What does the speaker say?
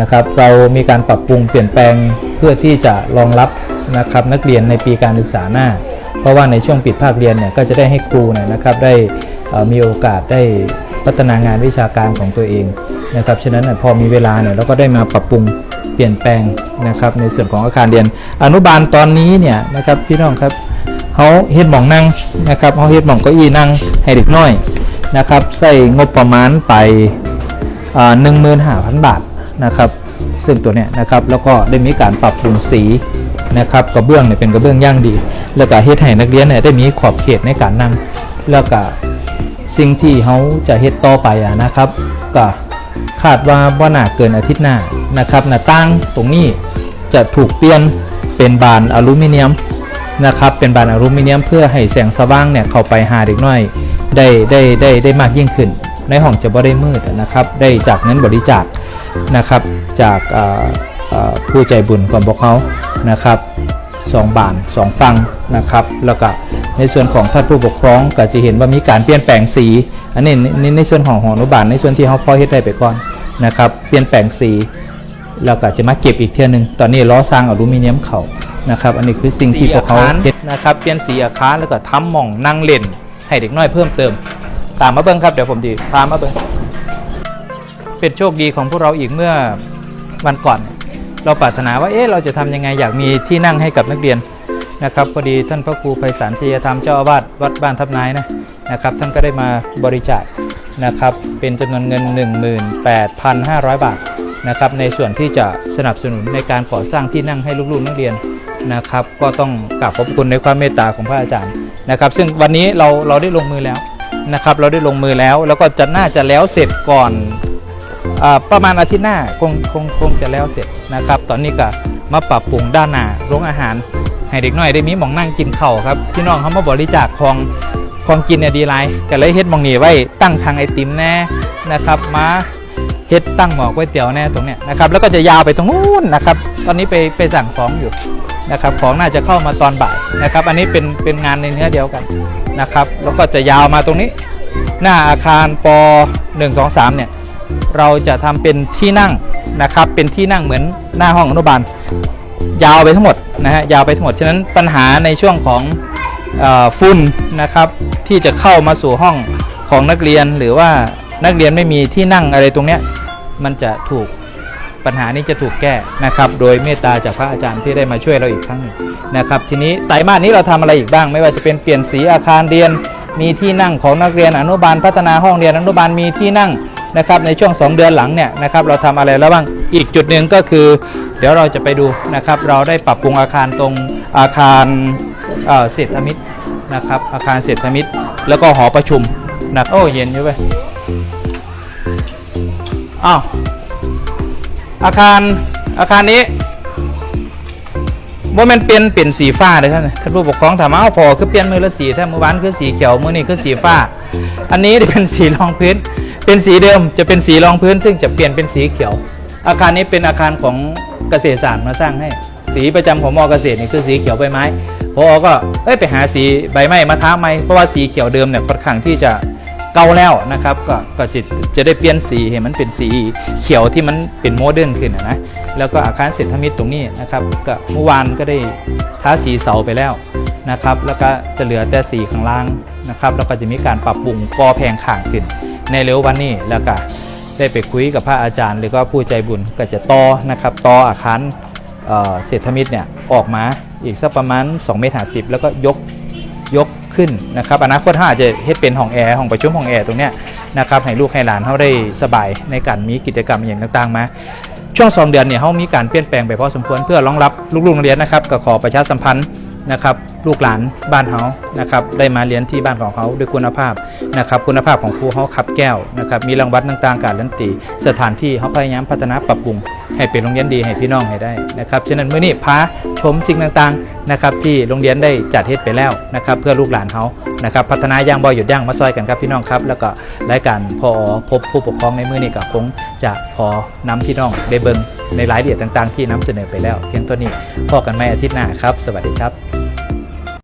นะครับ เรามีการปรับปรุงเปลี่ยนแปลงเพื่อที่จะรองรับนะครับนักเรียนในปีการศึกษาหน้า เพราะว่าในช่วงปิดภาคเรียนเนี่ยก็จะได้ให้ครูเนี่ยนะครับได้มีโอกาสได้พัฒนางานวิชาการของตัวเองนะครับฉะนั้นพอมีเวลาเนี่ยเราก็ได้มาปรับปรุงเปลี่ยนแปลงนะครับในส่วนของอาคารเรียน อนุบาลตอนนี้เนี่ยนะครับพี่น้องครับเขาเฮ็ดหมองนั่งนะครับเขาเฮ็ดหมองเก้าอี้นั่งให้เด็กน้อยนะครับใส่งบประมาณไปหนึ่งหมื่นห้าพันบาท นะครับซึ่งตัวเนี้ยนะครับแล้วก็ได้มีการปรับปรุงสีนะครับกระเบื้องเนี่ยเป็นกระเบื้องย่างดี แล้วก็เฮ็ดให้นักเรียนเนี่ยได้มีขอบเขตในการนั่ง แล้วก็สิ่งที่เขาจะเฮ็ดต่อไปอะนะครับก็คาดว่าว่าน่าเกินอาทิตย์หน้านะครับหน้าต่างตรงนี้จะถูกเปลี่ยนเป็นบานอลูมิเนียมนะครับเป็นบานอลูมิเนียมเพื่อให้แสงสว่างเนี่ยเข้าไปหาเด็กน้อยได้ได้ได้ได้มากยิ่งขึ้น ในห้องจะบ่ได้มืดนะครับ ได้จากเงินบริจาคนะครับ จากผู้ใจบุญของพวกเขานะครับสองบานสองฟังนะครับ แล้วก็ในส่วนของท่านผู้ปกครองก็จะเห็นว่ามีการเปลี่ยนแปลงสี อันนี้ในในส่วนของหอนุบาลในส่วนที่เขาพอเฮ็ดได้ไปก่อนนะครับ เปลี่ยนแปลงสีแล้วก็จะมาเก็บอีกเที่ยหนึง ตอนนี้ล้อสร้างอลูมิเนียมเขานะครับ อันนี้คือสิ่งที่พวกเขาเฮ็ดนะครับ เปลี่ยนสีอาคารแล้วก็ทำหม่องนั่งเล่นให้เด็กน้อยเพิ่มเติม ตามมาเบิ้งครับเดี๋ยวผมดีพามาเบิ้งเป็นโชคดีของพวกเราอีกเมื่อวันก่อน เราปรารถนาว่าเอ๊ะเราจะทำยังไงอยากมีที่นั่งให้กับนักเรียนนะครับพอดีท่านพระครูไพศาลเทียธรรมเจ้าอาวาสวัดบ้านทับนายนะนะครับ ท่านก็ได้มาบริจาคนะครับเป็นจำนวนเงิน 18,500 บาทนะครับในส่วนที่จะสนับสนุนในการก่อสร้างที่นั่งให้ลูกๆนักเรียนนะครับ ก็ต้องกราบขอบคุณในความเมตตาของพระอาจารย์นะครับ ซึ่งวันนี้เราเราได้ลงมือแล้ว นะครับ เราได้ลงมือแล้ว แล้วก็จะน่าจะแล้วเสร็จก่อนอประมาณอาทิตย์หน้าคงคงคงจะแล้วเสร็จนะครับ ตอนนี้ก็มาปรับปรุงด้านหน้าโรงอาหาร ให้เด็กน้อยได้มีหมองนั่งกินเข้าครับพี่น้องเขามาบริจาคของของกินเนี่ยดีไรก็เลยเฮ็ดมองนี้ไว้ตั้งทางไอติมแน่นะครับมาเฮ็ดตั้งหมอก๋วยเตี๋ยวแน่ตรงเนี้ยนะครับแล้วก็จะยาวไปตรงนู้นนะครับ ตอนนี้ไปไปสั่งของอยู่นะครับของน่าจะเข้ามาตอนบ่ายนะครับ อันนี้เป็นเป็นงานในเนื้อเดียวกัน นะครับ แล้วก็จะยาวมาตรงนี้ หน้าอาคารป 1 2 3 เนี่ย เราจะทำเป็นที่นั่งนะครับ เป็นที่นั่งเหมือนหน้าห้องอนุบาล ยาวไปทั้งหมดนะฮะ ยาวไปทั้งหมด ฉะนั้นปัญหาในช่วงของอฝุ่นนะครับ ที่จะเข้ามาสู่ห้องของนักเรียนหรือว่านักเรียนไม่มีที่นั่งอะไรตรงเนี้ย มันจะถูก ปัญหานี้จะถูกแก้นะครับ โดยเมตตาจากพระอาจารย์ที่ได้มาช่วยเราอีกครั้งหนึ่งนะครับ ทีนี้ไตรมาสนี้เราทำอะไรอีกบ้าง ไม่ว่าจะเป็นเปลี่ยนสีอาคารเรียน มีที่นั่งของนักเรียนอนุบาลพัฒนาห้องเรียนอนุบาลมีที่นั่งนะครับในช่วง 2 เดือนหลังเนี่ยนะครับเราทำอะไรแล้วบ้างอีกจุดหนึ่งก็คือ เดี๋ยวเราจะไปดูนะครับ เราได้ปรับปรุงอาคารตรงอาคารเอ่อเศรษฐมิตรนะครับอาคารเศรษฐมิตร แล้วก็หอประชุมนะโอ้เย็นอยู่ไปอ้าว อาคารอาคารนี้ว่ามันเป็นเปลี่ยนสีฟ้าเลยท่านท่านผู้ปกครองถามว่าอ้าพอคือเปลี่ยนมือละสีถ้าเมื่อวานคือสีเขียวมือนี้คือสีฟ้า อันนี้เป็นสีรองพื้น เป็นสีเดิมจะเป็นสีรองพื้น ซึ่งจะเปลี่ยนเป็นสีเขียว อาคารนี้เป็นอาคารของเกษตรศาสตร์มาสร้างให้ สีประจำของมอเกษตรนี่คือสีเขียวใบไม้พอก็เอ้ยไปหาสีใบไม้มาท้าไหมเพราะว่าสีเขียวเดิมเนี่ยค่อนข้างที่จะ เก่าแล้วนะครับก็ก็จะจะได้เปลี่ยนสีให้มันเป็นสีเขียวที่มันเป็นโมเดิร์นขึ้นนะแล้วก็อาคารเศรษฐมิตรตรงนี้นะครับก็เมื่อวานก็ได้ทาสีเสาไปแล้วนะครับแล้วก็จะเหลือแต่สีข้างล่างนะครับแล้วก็จะมีการปรับปรุงกอแพงข่างขึ้น ในเร็ววันนี้แล้วก็ได้ไปคุยกับพระอาจารย์ หรือก็ผู้ใจบุญก็จะต่อนะครับต่ออาคารเศรษฐมิตรเนี่ยออกมาอีกสักประมาณ2เมตรห้แล้วก็ยกยก ขึ้นนะครับอนาคตถ้าอาจจะให้เป็นห้องแอร์ห้องประชุมห้องแอร์ตรงเนี้ยนะครับให้ลูกให้หลานเขาได้สบายในการมีกิจกรรมอย่างต่างๆมาช่วง2เดือนเนี่ยเขามีการเปลี่ยนแปลงไปพอสมควรเพื่อรองรับลูกๆนักเรียนนะครับก็ขอประชาสัมพันธ์นะครับลูกหลานบ้านเขานะครับได้มาเรียนที่บ้านของเขาด้วยคุณภาพนะครับคุณภาพของครูเขาขับแก้วนะครับมีรางวัลต่างๆการันตีสถานที่เขาพยายามพัฒนาปรับปรุง ให้เป็นโรงเรียนดีให้พี่น้องให้ได้นะครับฉะนั้นเมื่อนี้พาชมสิ่งต่างๆนะครับที่โรงเรียนได้จัดเฮ็ดไปแล้วนะครับเพื่อลูกหลานเขานะครับพัฒนาย่างบ่หยุดย่างมาซอยกันครับพี่น้องครับ แล้วก็รายการพอพบผู้ปกครองในมื้อนี้ก็คงจะขอนำพี่น้องได้เบิ่งในรายละเอียดต่างๆ ที่นำเสนอไปแล้ว เพียงตัวนี้พอกันไหม่อาทิตย์หน้าครับ สวัสดีครับ